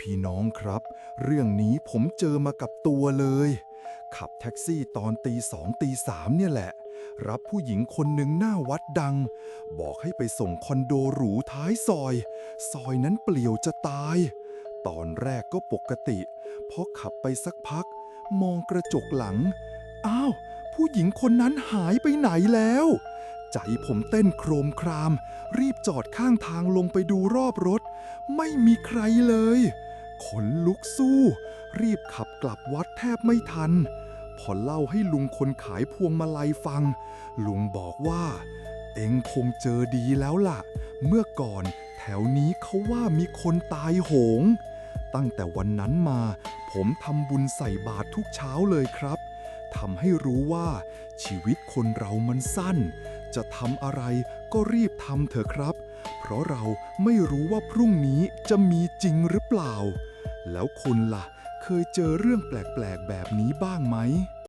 พี่น้องครับ เรื่องนี้ผมเจอมากับตัวเลย ขับแท็กซี่ตอนตีสองตีสามเนี่ยแหละ รับผู้หญิงคนหนึ่งหน้าวัดดัง บอกให้ไปส่งคอนโดหรูท้ายซอย ซอยนั้นเปลี่ยวจะตาย ตอนแรกก็ปกติพอขับไปสักพัก มองกระจกหลัง อ้าว ผู้หญิงคนนั้นหายไปไหนแล้ว ใจผมเต้นโครมคราม รีบจอดข้างทางลงไปดูรอบรถ ไม่มีใครเลย ขนลุกสู้ รีบขับกลับวัดแทบไม่ทัน พอเล่าให้ลุงคนขายพวงมาลัยฟัง ลุงบอกว่า เอ็งคงเจอดีแล้วล่ะ เมื่อก่อนแถวนี้เขาว่ามีคนตายโหง ตั้งแต่วันนั้นมา ผมทำบุญใส่บาตรทุกเช้าเลยครับทำให้รู้ว่าชีวิตคนเรามันสั้น จะทำอะไรก็รีบทำเถอะครับ เพราะเราไม่รู้ว่าพรุ่งนี้จะมีจริงหรือเปล่า แล้วคุณล่ะเคยเจอเรื่องแปลกๆแบบนี้บ้างไหม